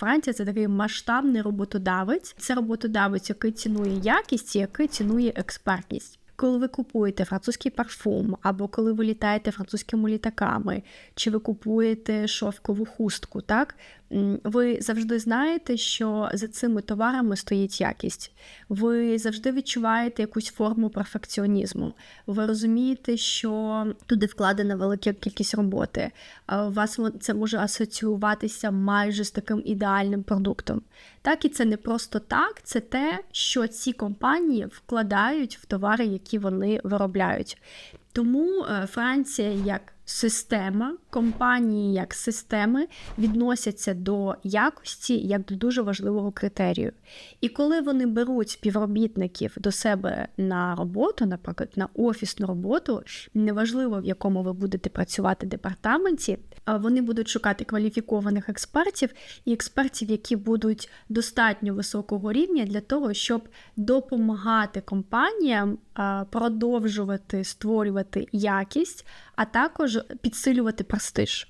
Франція це такий масштабний роботодавець. Це роботодавець, який цінує якість, і який цінує експертність. Коли ви купуєте французький парфум, або коли ви літаєте французькими літаками, чи ви купуєте шовкову хустку, так ви завжди знаєте, що за цими товарами стоїть якість. Ви завжди відчуваєте якусь форму перфекціонізму. Ви розумієте, що туди вкладена велика кількість роботи. У вас це може асоціюватися майже з таким ідеальним продуктом. Так, і це не просто так, це те, що ці компанії вкладають в товари, які вони виробляють. Тому е, Франція як система, компанії як системи відносяться до якості як до дуже важливого критерію. І коли вони беруть співробітників до себе на роботу, наприклад, на офісну роботу, неважливо в якому ви будете працювати департаменті, вони будуть шукати кваліфікованих експертів і експертів, які будуть достатньо високого рівня для того, щоб допомагати компаніям продовжувати створювати якість, а також підсилювати престиж.